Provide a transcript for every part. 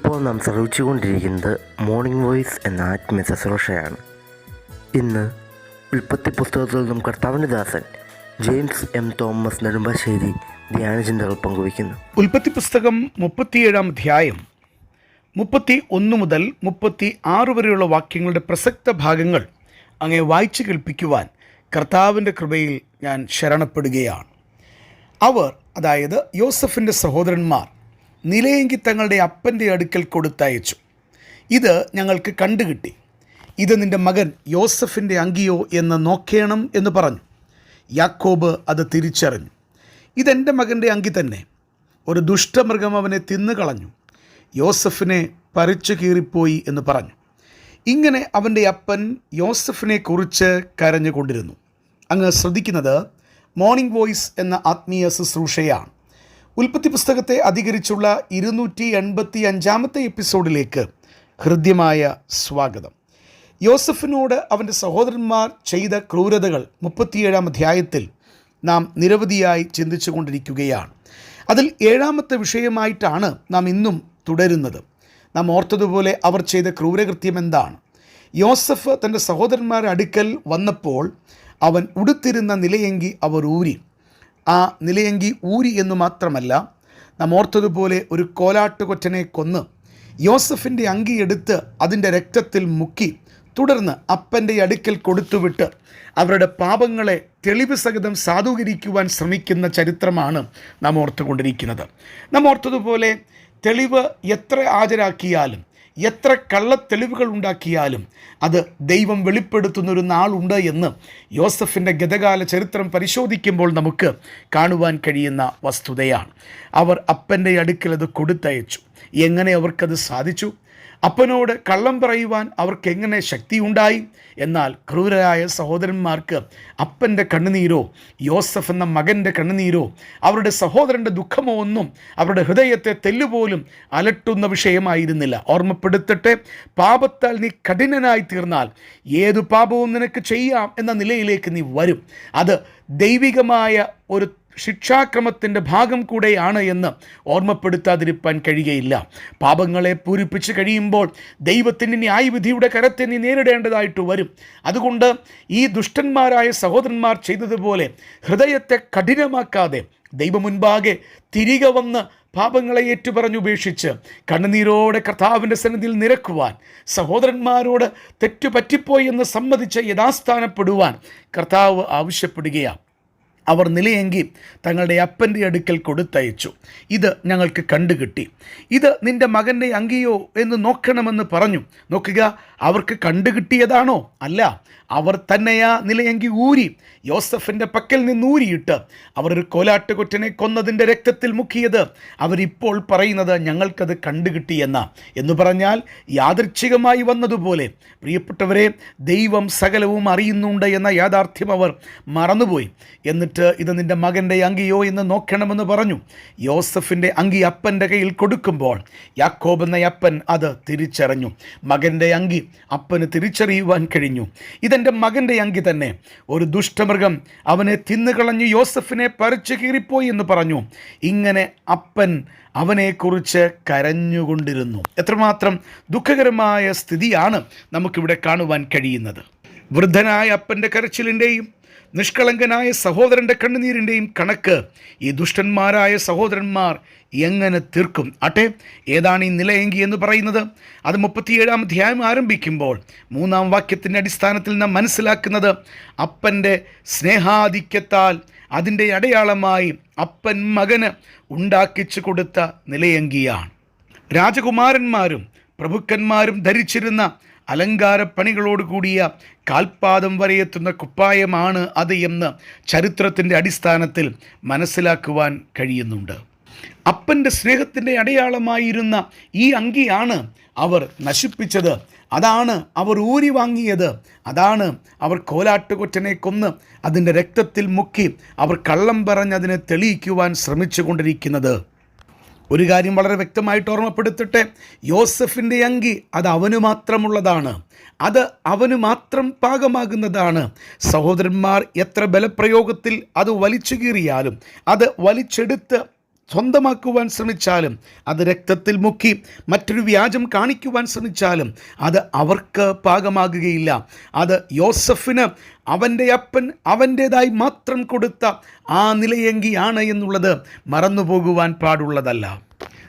ഇപ്പോൾ നാം ശ്രവിച്ചുകൊണ്ടിരിക്കുന്നത് morning voice എന്ന ആത്മീയ ശുശ്രൂഷയാണ്. ഇന്ന് ഉൽപ്പത്തി പുസ്തകത്തിൽ നിന്നും കർത്താവിന്റെ ദാസൻ ജെയിംസ് എം തോമസ് നെടുമ്പാശ്ശേരി ധ്യാനചിന്തകൾ പങ്കുവയ്ക്കുന്നു. ഉൽപ്പത്തി പുസ്തകം മുപ്പത്തിയേഴാം അധ്യായം മുപ്പത്തി ഒന്ന് മുതൽ മുപ്പത്തി ആറ് വരെയുള്ള വാക്യങ്ങളുടെ പ്രസക്ത ഭാഗങ്ങൾ അങ്ങേ വായിച്ചു കേൾപ്പിക്കുവാൻ കർത്താവിന്റെ കൃപയിൽ ഞാൻ ശരണപ്പെടുകയാണ്. അവർ അതായത് യോസഫിന്റെ സഹോദരന്മാർ നിലയെങ്കി തങ്ങളുടെ അപ്പന്റെ അടുക്കൽ കൊടുത്തയച്ചു. ഇത് ഞങ്ങൾക്ക് കണ്ടുകിട്ടി. ഇത് നിന്റെ മകൻ യോസഫിന്റെ അങ്കിയോ എന്ന് നോക്കേണം എന്ന് പറഞ്ഞു. യാക്കോബ് അത് തിരിച്ചറിഞ്ഞു. ഇതെന്റെ മകന്റെ അങ്കി തന്നെ. ഒരു ദുഷ്ടമൃഗം അവനെ തിന്നുകളഞ്ഞു യോസഫിനെ പറിച്ചു കീറിപ്പോയി എന്ന് പറഞ്ഞു. ഇങ്ങനെ അവന്റെ അപ്പൻ യോസഫിനെ കുറിച്ച് കരഞ്ഞുകൊണ്ടിരുന്നു. അങ്ങ് ശ്രദ്ധിക്കുന്നത് മോർണിംഗ് വോയിസ് എന്ന ആത്മീയ ശുശ്രൂഷയാണ്. ഉൽപ്പത്തി പുസ്തകത്തെ അധികരിച്ചുള്ള ഇരുന്നൂറ്റി എൺപത്തി അഞ്ചാമത്തെ എപ്പിസോഡിലേക്ക് ഹൃദ്യമായ സ്വാഗതം. യോസഫിനോട് അവന്റെ സഹോദരന്മാർ ചെയ്ത ക്രൂരതകൾ മുപ്പത്തിയേഴാം അധ്യായത്തിൽ നാം നിരവധിയായി ചിന്തിച്ചു കൊണ്ടിരിക്കുകയാണ് അതിൽ ഏഴാമത്തെ വിഷയമായിട്ടാണ് നാം ഇന്നും തുടരുന്നത്. നാം ഓർത്തതുപോലെ അവർ ചെയ്ത ക്രൂരകൃത്യം എന്താണ്? യോസഫ് തന്റെ സഹോദരന്മാരുടെ അടുക്കൽ വന്നപ്പോൾ അവൻ ഉടുത്തിരുന്ന നിലയെങ്കി അവർ ഊരി. ആ നിലയങ്കി ഊരി എന്ന് മാത്രമല്ല നാം ഓർത്തതുപോലെ ഒരു കോലാട്ടുകൊറ്റനെ കൊന്ന് യോസഫിന്റെ അങ്കി എടുത്ത് അതിന്റെ രക്തത്തിൽ മുക്കി തുടർന്ന് അപ്പന്റെ അടുക്കൽ കൊടുത്തുവിട്ട് അവരുടെ പാപങ്ങളെ തെളിവ് സഹിതം സാധൂകരിക്കുവാൻ ശ്രമിക്കുന്ന ചരിത്രമാണ് നാം ഓർത്തുകൊണ്ടിരിക്കുന്നത്. നാം ഓർത്തതുപോലെ തെളിവ് എത്ര ഹാജരാക്കിയാലും എത്ര കള്ളത്തെളിവുകൾ ഉണ്ടാക്കിയാലും അത് ദൈവം വെളിപ്പെടുത്തുന്ന ഒരു നാളുണ്ട് എന്ന് യോസഫിന്റെ ഗതകാല ചരിത്രം പരിശോധിക്കുമ്പോൾ നമുക്ക് കാണുവാൻ കഴിയുന്ന വസ്തുതയാണ്. അവർ അപ്പന്റെ അടുക്കൽ അത് കൊടുത്തയച്ചു. എങ്ങനെ അവർക്കത് സാധിച്ചു? അപ്പനോട് കള്ളം പറയുവാൻ അവർക്ക് എങ്ങനെ ശക്തിയുണ്ടായി? എന്നാൽ ക്രൂരരായ സഹോദരന്മാർക്ക് അപ്പന്റെ കണ്ണുനീരോ യോസഫ് എന്ന മകന്റെ കണ്ണുനീരോ അവരുടെ സഹോദരന്റെ ദുഃഖമോ ഒന്നും അവരുടെ ഹൃദയത്തെ തെല്ലുപോലും അലട്ടുന്ന വിഷയമായിരുന്നില്ല. ഓർമ്മപ്പെടുത്തട്ടെ പാപത്താൽ നീ കഠിനനായി തീർന്നാൽ ഏതു പാപവും നിനക്ക് ചെയ്യാം എന്ന നിലയിലേക്ക് നീ വരും. അത് ദൈവികമായ ഒരു ശിക്ഷാക്രമത്തിന്റെ ഭാഗം കൂടെയാണ് എന്ന് ഓർമ്മപ്പെടുത്താതിരിക്കാൻ കഴിയയില്ല. പാപങ്ങളെ പൂരിപ്പിച്ച് കഴിയുമ്പോൾ ദൈവത്തിന്റെ ന്യായവിധിയുടെ കരത്തെ നീ നേരിടേണ്ടതായിട്ട് വരും. അതുകൊണ്ട് ഈ ദുഷ്ടന്മാരായ സഹോദരന്മാർ ചെയ്തതുപോലെ ഹൃദയത്തെ കഠിനമാക്കാതെ ദൈവമുൻപാകെ തിരികെ വന്ന് പാപങ്ങളെ ഏറ്റുപറഞ്ഞുപേക്ഷിച്ച് കണ്ണുനീരോടെ കർത്താവിന്റെ സന്നിധിയിൽ നിരക്കുവാൻ സഹോദരന്മാരോട് തെറ്റുപറ്റിപ്പോയി എന്ന് സമ്മതിച്ച് യഥാസ്ഥാനപ്പെടുവാൻ കർത്താവ് ആവശ്യപ്പെടുകയാണ്. അവർ നിലയെങ്കി തങ്ങളുടെ അപ്പന്റെ അടുക്കൽ കൊടുത്തയച്ചു. ഇത് ഞങ്ങൾക്ക് കണ്ടുകിട്ടി. ഇത് നിന്റെ മകന്റെ അങ്കിയോ എന്ന് നോക്കണമെന്ന് പറഞ്ഞു. നോക്കുക അവർക്ക് കണ്ടുകിട്ടിയതാണോ? അല്ല അവർ തന്നെയാ നിലയങ്കി ഊരി. യോസഫിന്റെ പക്കൽ നിന്ന് ഊരിയിട്ട് അവർ ഒരു കോലാട്ടുകൊറ്റനെ കൊന്നതിന്റെ രക്തത്തിൽ മുക്കിയത്. അവരിപ്പോൾ പറയുന്നത് ഞങ്ങൾക്കത് കണ്ടുകിട്ടിയെന്ന. എന്ന് പറഞ്ഞാൽ യാദൃച്ഛികമായി വന്നതുപോലെ. പ്രിയപ്പെട്ടവരെ ദൈവം സകലവും അറിയുന്നുണ്ട് എന്ന യാഥാർത്ഥ്യം അവർ മറന്നുപോയി. എന്നിട്ട് ഇത് നിന്റെ മകന്റെ അങ്കിയോ എന്ന് നോക്കണമെന്ന് പറഞ്ഞു. യോസഫിന്റെ അങ്കി അപ്പന്റെ കയ്യിൽ കൊടുക്കുമ്പോൾ യാക്കോബ് എന്ന അപ്പൻ അത് തിരിച്ചറിഞ്ഞു. മകന്റെ അങ്കി അപ്പന് തിരിച്ചറിയുവാൻ കഴിഞ്ഞു. ഇതെന്റെ മകന്റെ അങ്കി തന്നെ. ഒരു ദുഷ്ടമൃഗം അവനെ തിന്നുകളഞ്ഞ് യോസഫിനെ പറിച്ചു കീറിപ്പോയി എന്ന് പറഞ്ഞു. ഇങ്ങനെ അപ്പൻ അവനെക്കുറിച്ച് കരഞ്ഞുകൊണ്ടിരുന്നു. എത്രമാത്രം ദുഃഖകരമായ സ്ഥിതിയാണ് നമുക്കിവിടെ കാണുവാൻ കഴിയുന്നത്. വൃദ്ധനായ അപ്പന്റെ കരച്ചിലിന്റെയും നിഷ്കളങ്കനായ സഹോദരന്റെ കണ്ണുനീരിന്റെയും കണക്ക് ഈ ദുഷ്ടന്മാരായ സഹോദരന്മാർ എങ്ങനെ തീർക്കും? ആട്ടെ ഏതാണ് ഈ നിലയെങ്കി എന്ന് പറയുന്നത്? അത് മുപ്പത്തിയേഴാം അധ്യായം ആരംഭിക്കുമ്പോൾ മൂന്നാം വാക്യത്തിന്റെ അടിസ്ഥാനത്തിൽ നാം മനസ്സിലാക്കുന്നത് അപ്പന്റെ സ്നേഹാധിക്യത്താൽ അതിന്റെ അടയാളമായി അപ്പൻ മകന് ഉണ്ടാക്കിച്ചു കൊടുത്ത നിലയെങ്കിയാണ്. രാജകുമാരന്മാരും പ്രഭുക്കന്മാരും ധരിച്ചിരുന്ന അലങ്കാരപ്പണികളോട് കൂടിയ കാൽപാദം വരെ എത്തുന്ന കുപ്പായമാണ് അത് എന്ന് ചരിത്രത്തിന്റെ അടിസ്ഥാനത്തിൽ മനസ്സിലാക്കുവാൻ കഴിയുന്നുണ്ട്. അപ്പന്റെ സ്നേഹത്തിന്റെ അടയാളമായിരുന്ന ഈ അങ്കിയാണ് അവർ നശിപ്പിച്ചത്. അതാണ് അവർ ഊരി വാങ്ങിയത്. അതാണ് അവർ കോലാട്ടുകൊറ്റനെ കൊന്ന് അതിന്റെ രക്തത്തിൽ മുക്കി അവർ കള്ളം പറഞ്ഞതിനെ തെളിയിക്കുവാൻ ശ്രമിച്ചു കൊണ്ടിരിക്കുന്നത് ഒരു കാര്യം വളരെ വ്യക്തമായിട്ട് ഓർമ്മപ്പെടുത്തട്ടെ. യോസഫിന്റെ അങ്കി അത് അവന് മാത്രമുള്ളതാണ്. അത് അവന് മാത്രം പാകമാകുന്നതാണ്. സഹോദരന്മാർ എത്ര ബലപ്രയോഗത്തിൽ അത് വലിച്ചു കീറിയാലും അത് വലിച്ചെടുത്ത് സ്വന്തമാക്കുവാൻ ശ്രമിച്ചാലും അത് രക്തത്തിൽ മുക്കി മറ്റൊരു വ്യാജം കാണിക്കുവാൻ ശ്രമിച്ചാലും അത് അവർക്ക് പാകമാകുകയില്ല. അത് യോസഫിന് അവന്റെ അപ്പൻ അവന്റേതായി മാത്രം കൊടുത്ത ആ നിലയെങ്കിയാണ് എന്നുള്ളത് മറന്നുപോകുവാൻ പാടുള്ളതല്ല.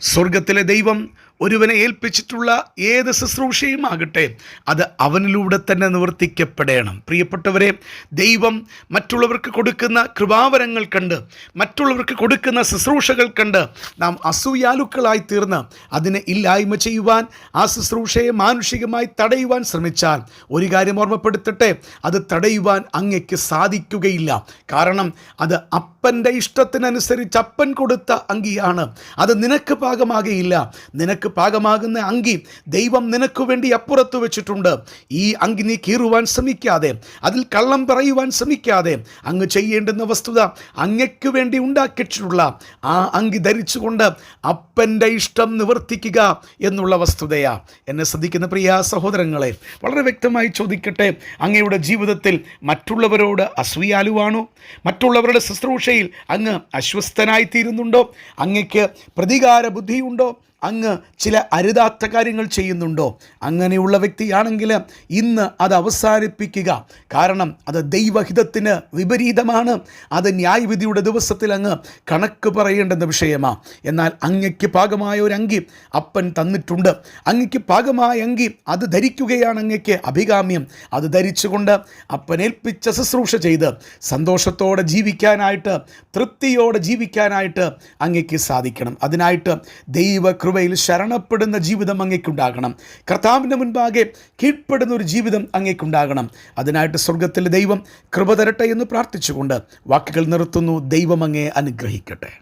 സ്വർഗത്തിലെ ദൈവം ഒരുവനെ ഏൽപ്പിച്ചിട്ടുള്ള ഏത് ശുശ്രൂഷയും ആകട്ടെ അത് അവനിലൂടെ തന്നെ നിവർത്തിക്കപ്പെടണം. പ്രിയപ്പെട്ടവരെ ദൈവം മറ്റുള്ളവർക്ക് കൊടുക്കുന്ന കൃപാവരങ്ങൾ കണ്ട് മറ്റുള്ളവർക്ക് കൊടുക്കുന്ന ശുശ്രൂഷകൾ കണ്ട് നാം അസൂയാലുക്കളായി തീർന്ന് അതിനെ ഇല്ലായ്മ ചെയ്യുവാൻ ആ ശുശ്രൂഷയെ മാനുഷികമായി തടയുവാൻ ശ്രമിച്ചാൽ ഒരു കാര്യം ഓർമ്മപ്പെടുത്തട്ടെ അത് തടയുവാൻ അങ്ങയ്ക്ക് സാധിക്കുകയില്ല. കാരണം അത് അപ്പന്റെ ഇഷ്ടത്തിനനുസരിച്ച് അപ്പൻ കൊടുത്ത അങ്കിയാണ്. അത് നിനക്ക് പാകമാകയില്ല. നിനക്ക് പാകമാകുന്ന അങ്കി ദൈവം നിനക്ക് വേണ്ടി അപ്പുറത്ത് വെച്ചിട്ടുണ്ട്. ഈ അങ്കി നീ കീറുവാൻ ശ്രമിക്കാതെ അതിൽ കള്ളം പറയുവാൻ ശ്രമിക്കാതെ അങ്ങ് ചെയ്യേണ്ടുന്ന വസ്തുത അങ്ങയ്ക്ക് വേണ്ടി ഉണ്ടാക്കിയിട്ടുള്ള ആ അങ്കി ധരിച്ചുകൊണ്ട് അപ്പന്റെ ഇഷ്ടം നിവർത്തിക്കുക എന്നുള്ള വസ്തുതയാ. എന്നെ ശ്രദ്ധിക്കുന്ന പ്രിയ സഹോദരങ്ങളെ വളരെ വ്യക്തമായി ചോദിക്കട്ടെ അങ്ങയുടെ ജീവിതത്തിൽ മറ്റുള്ളവരോട് അസൂയാലുവാണോ? മറ്റുള്ളവരുടെ ശുശ്രൂഷയിൽ അങ്ങ് അസ്വസ്ഥനായിത്തീരുന്നുണ്ടോ? അങ്ങയ്ക്ക് പ്രതികാര ബുദ്ധിയുണ്ടോ അങ്ങ് ചില അരുതാത്ത കാര്യങ്ങൾ ചെയ്യുന്നുണ്ടോ? അങ്ങനെയുള്ള വ്യക്തിയാണെങ്കിൽ ഇന്ന് അത് അവസാനിപ്പിക്കുക. കാരണം അത് ദൈവഹിതത്തിന് വിപരീതമാണ്. അത് ന്യായവിധിയുടെ ദിവസത്തിൽ അങ്ങ് കണക്ക് പറയേണ്ടുന്ന വിഷയമാണ് എന്നാൽ അങ്ങയ്ക്ക് പാകമായ ഒരു അങ്കി അപ്പൻ തന്നിട്ടുണ്ട്. അങ്ങയ്ക്ക് പാകമായ അങ്കി അത് ധരിക്കുകയാണ് അങ്ങയ്ക്ക് അഭികാമ്യം. അത് ധരിച്ചുകൊണ്ട് അപ്പനേൽപ്പിച്ച ശുശ്രൂഷ ചെയ്ത് സന്തോഷത്തോടെ ജീവിക്കാനായിട്ട് തൃപ്തിയോടെ ജീവിക്കാനായിട്ട് അങ്ങയ്ക്ക് സാധിക്കണം. അതിനായിട്ട് ദൈവ കൃപയിൽ ശരണപ്പെടുന്ന ജീവിതം അങ്ങേക്കുണ്ടാകണം. കർത്താവിന്റെ മുൻപാകെ കീഴ്പ്പെടുന്ന ഒരു ജീവിതം അങ്ങേക്കുണ്ടാകണം. അതിനായിട്ട് സ്വർഗത്തിലെ ദൈവം കൃപ തരട്ടെ എന്ന് പ്രാർത്ഥിച്ചുകൊണ്ട് വാക്കുകൾ നിർത്തുന്നു. ദൈവം അങ്ങേ അനുഗ്രഹിക്കട്ടെ.